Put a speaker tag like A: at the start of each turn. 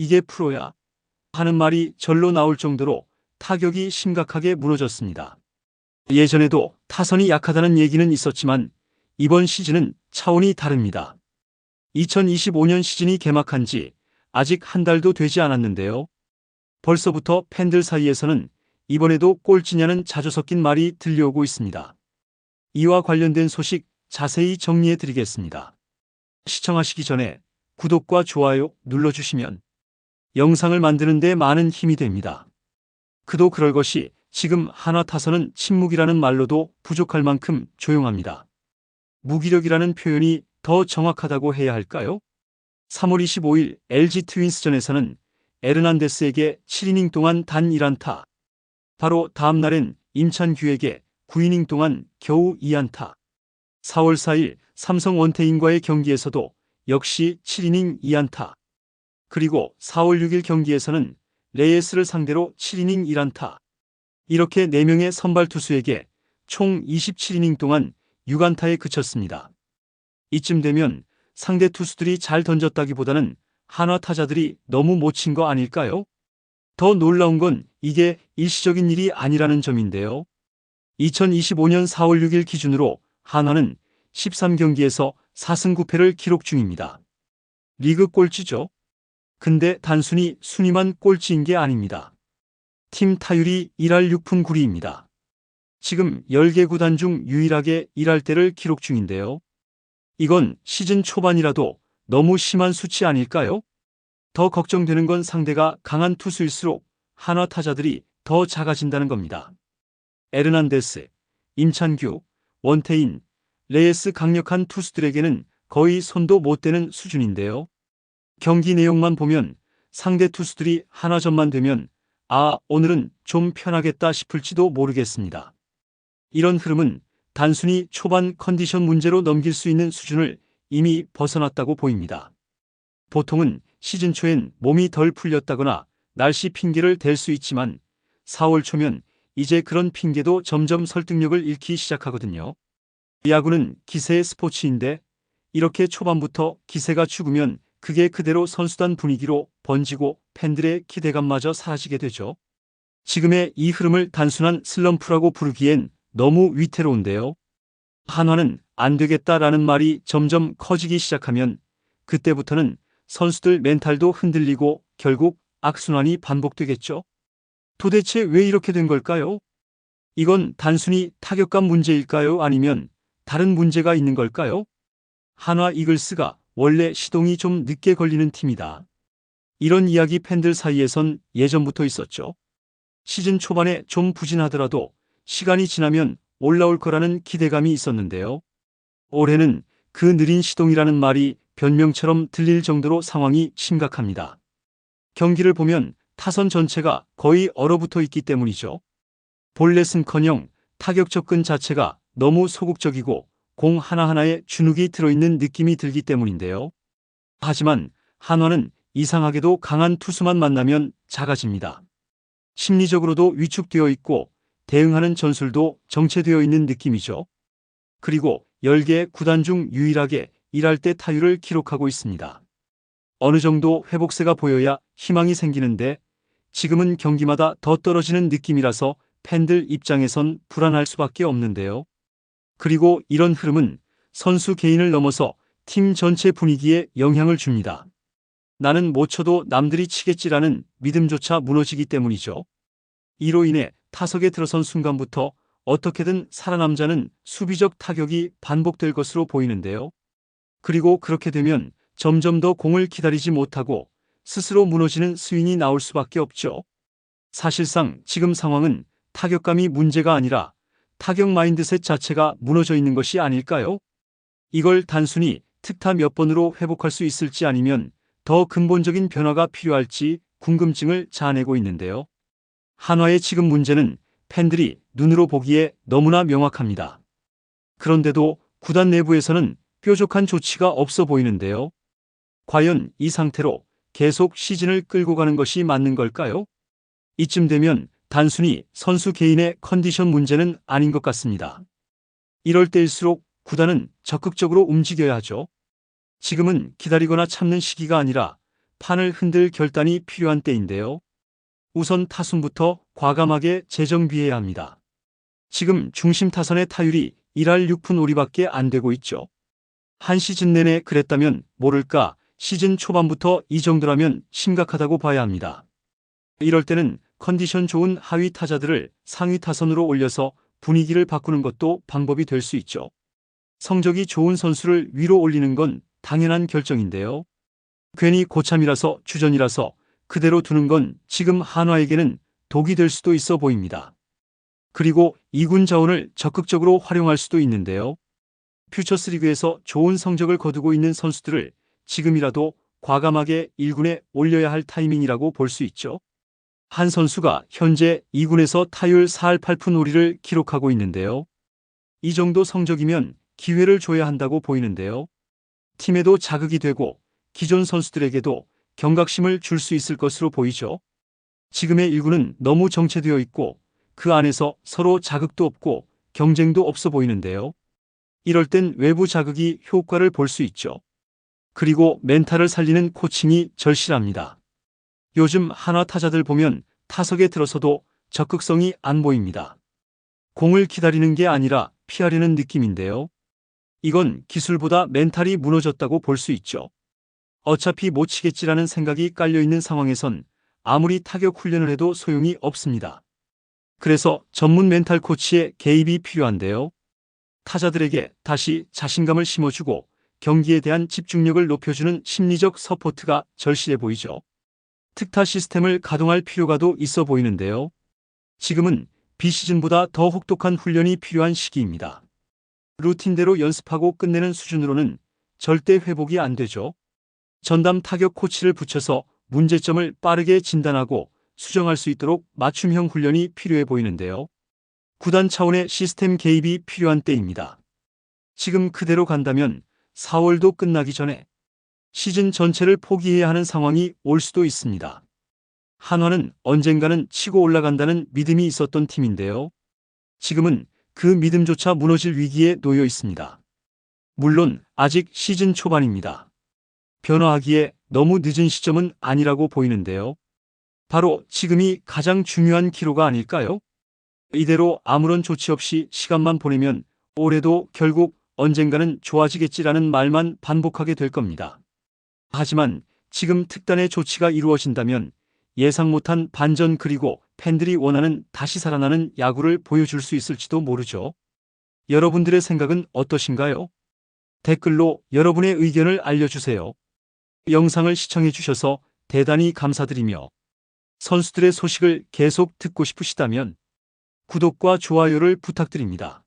A: 이게 프로야? 하는 말이 절로 나올 정도로 타격이 심각하게 무너졌습니다. 예전에도 타선이 약하다는 얘기는 있었지만 이번 시즌은 차원이 다릅니다. 2025년 시즌이 개막한 지 아직 한 달도 되지 않았는데요. 벌써부터 팬들 사이에서는 이번에도 꼴찌냐는 자주 섞인 말이 들려오고 있습니다. 이와 관련된 소식 자세히 정리해 드리겠습니다. 시청하시기 전에 구독과 좋아요 눌러주시면 영상을 만드는 데 많은 힘이 됩니다. 그도 그럴 것이 지금 한화 타선은 침묵이라는 말로도 부족할 만큼 조용합니다. 무기력이라는 표현이 더 정확하다고 해야 할까요? 3월 25일 LG 트윈스전에서는 에르난데스에게 7이닝 동안 단 1안타. 바로 다음 날엔 임찬규에게 9이닝 동안 겨우 2안타. 4월 4일 삼성 원태인과의 경기에서도 역시 7이닝 2안타. 그리고 4월 6일 경기에서는 레이스를 상대로 7이닝 1안타. 이렇게 4명의 선발 투수에게 총 27이닝 동안 6안타에 그쳤습니다. 이쯤 되면 상대 투수들이 잘 던졌다기보다는 한화 타자들이 너무 못 친 거 아닐까요? 더 놀라운 건 이게 일시적인 일이 아니라는 점인데요. 2025년 4월 6일 기준으로 한화는 13경기에서 4승 9패를 기록 중입니다. 리그 꼴찌죠. 근데 단순히 순위만 꼴찌인 게 아닙니다. 팀 타율이 1할 6푼 9리입니다. 지금 10개 구단 중 유일하게 1할 때를 기록 중인데요. 이건 시즌 초반이라도 너무 심한 수치 아닐까요? 더 걱정되는 건 상대가 강한 투수일수록 한화 타자들이 더 작아진다는 겁니다. 에르난데스, 임찬규, 원태인, 레이스 강력한 투수들에게는 거의 손도 못 대는 수준인데요. 경기 내용만 보면 상대 투수들이 하나점만 되면 아, 오늘은 좀 편하겠다 싶을지도 모르겠습니다. 이런 흐름은 단순히 초반 컨디션 문제로 넘길 수 있는 수준을 이미 벗어났다고 보입니다. 보통은 시즌 초엔 몸이 덜 풀렸다거나 날씨 핑계를 댈 수 있지만 4월 초면 이제 그런 핑계도 점점 설득력을 잃기 시작하거든요. 야구는 기세의 스포츠인데 이렇게 초반부터 기세가 죽으면 그게 그대로 선수단 분위기로 번지고 팬들의 기대감마저 사라지게 되죠. 지금의 이 흐름을 단순한 슬럼프라고 부르기엔 너무 위태로운데요. 한화는 안 되겠다라는 말이 점점 커지기 시작하면 그때부터는 선수들 멘탈도 흔들리고 결국 악순환이 반복되겠죠. 도대체 왜 이렇게 된 걸까요? 이건 단순히 타격감 문제일까요? 아니면 다른 문제가 있는 걸까요? 한화 이글스가 원래 시동이 좀 늦게 걸리는 팀이다. 이런 이야기 팬들 사이에선 예전부터 있었죠. 시즌 초반에 좀 부진하더라도 시간이 지나면 올라올 거라는 기대감이 있었는데요. 올해는 그 느린 시동이라는 말이 변명처럼 들릴 정도로 상황이 심각합니다. 경기를 보면 타선 전체가 거의 얼어붙어 있기 때문이죠. 볼넷은커녕 타격 접근 자체가 너무 소극적이고 공 하나하나에 주눅이 들어있는 느낌이 들기 때문인데요. 하지만 한화는 이상하게도 강한 투수만 만나면 작아집니다. 심리적으로도 위축되어 있고 대응하는 전술도 정체되어 있는 느낌이죠. 그리고 10개 구단 중 유일하게 일할 때 타율을 기록하고 있습니다. 어느 정도 회복세가 보여야 희망이 생기는데 지금은 경기마다 더 떨어지는 느낌이라서 팬들 입장에선 불안할 수밖에 없는데요. 그리고 이런 흐름은 선수 개인을 넘어서 팀 전체 분위기에 영향을 줍니다. 나는 못 쳐도 남들이 치겠지라는 믿음조차 무너지기 때문이죠. 이로 인해 타석에 들어선 순간부터 어떻게든 살아남자는 수비적 타격이 반복될 것으로 보이는데요. 그리고 그렇게 되면 점점 더 공을 기다리지 못하고 스스로 무너지는 스윙이 나올 수밖에 없죠. 사실상 지금 상황은 타격감이 문제가 아니라 타격 마인드셋 자체가 무너져 있는 것이 아닐까요? 이걸 단순히 특타 몇 번으로 회복할 수 있을지 아니면 더 근본적인 변화가 필요할지 궁금증을 자아내고 있는데요. 한화의 지금 문제는 팬들이 눈으로 보기에 너무나 명확합니다. 그런데도 구단 내부에서는 뾰족한 조치가 없어 보이는데요. 과연 이 상태로 계속 시즌을 끌고 가는 것이 맞는 걸까요? 이쯤 되면 단순히 선수 개인의 컨디션 문제는 아닌 것 같습니다. 이럴 때일수록 구단은 적극적으로 움직여야 하죠. 지금은 기다리거나 참는 시기가 아니라 판을 흔들 결단이 필요한 때인데요. 우선 타순부터 과감하게 재정비해야 합니다. 지금 중심 타선의 타율이 1할 6푼 5리밖에 안 되고 있죠. 한 시즌 내내 그랬다면 모를까 시즌 초반부터 이 정도라면 심각하다고 봐야 합니다. 이럴 때는 컨디션 좋은 하위 타자들을 상위 타선으로 올려서 분위기를 바꾸는 것도 방법이 될 수 있죠. 성적이 좋은 선수를 위로 올리는 건 당연한 결정인데요. 괜히 고참이라서 주전이라서 그대로 두는 건 지금 한화에게는 독이 될 수도 있어 보입니다. 그리고 이군 자원을 적극적으로 활용할 수도 있는데요. 퓨처스 리그에서 좋은 성적을 거두고 있는 선수들을 지금이라도 과감하게 1군에 올려야 할 타이밍이라고 볼 수 있죠. 한 선수가 현재 2군에서 타율 4할 8푼 5리를 기록하고 있는데요. 이 정도 성적이면 기회를 줘야 한다고 보이는데요. 팀에도 자극이 되고 기존 선수들에게도 경각심을 줄 수 있을 것으로 보이죠. 지금의 1군은 너무 정체되어 있고 그 안에서 서로 자극도 없고 경쟁도 없어 보이는데요. 이럴 땐 외부 자극이 효과를 볼 수 있죠. 그리고 멘탈을 살리는 코칭이 절실합니다. 요즘 한화 타자들 보면 타석에 들어서도 적극성이 안 보입니다. 공을 기다리는 게 아니라 피하려는 느낌인데요. 이건 기술보다 멘탈이 무너졌다고 볼 수 있죠. 어차피 못 치겠지라는 생각이 깔려있는 상황에선 아무리 타격 훈련을 해도 소용이 없습니다. 그래서 전문 멘탈 코치의 개입이 필요한데요. 타자들에게 다시 자신감을 심어주고 경기에 대한 집중력을 높여주는 심리적 서포트가 절실해 보이죠. 특타 시스템을 가동할 필요가도 있어 보이는데요. 지금은 비시즌보다 더 혹독한 훈련이 필요한 시기입니다. 루틴대로 연습하고 끝내는 수준으로는 절대 회복이 안 되죠. 전담 타격 코치를 붙여서 문제점을 빠르게 진단하고 수정할 수 있도록 맞춤형 훈련이 필요해 보이는데요. 구단 차원의 시스템 개입이 필요한 때입니다. 지금 그대로 간다면 4월도 끝나기 전에 시즌 전체를 포기해야 하는 상황이 올 수도 있습니다. 한화는 언젠가는 치고 올라간다는 믿음이 있었던 팀인데요. 지금은 그 믿음조차 무너질 위기에 놓여 있습니다. 물론 아직 시즌 초반입니다. 변화하기에 너무 늦은 시점은 아니라고 보이는데요. 바로 지금이 가장 중요한 기로가 아닐까요? 이대로 아무런 조치 없이 시간만 보내면 올해도 결국 언젠가는 좋아지겠지라는 말만 반복하게 될 겁니다. 하지만 지금 특단의 조치가 이루어진다면 예상 못한 반전 그리고 팬들이 원하는 다시 살아나는 야구를 보여줄 수 있을지도 모르죠. 여러분들의 생각은 어떠신가요? 댓글로 여러분의 의견을 알려주세요. 영상을 시청해 주셔서 대단히 감사드리며 선수들의 소식을 계속 듣고 싶으시다면 구독과 좋아요를 부탁드립니다.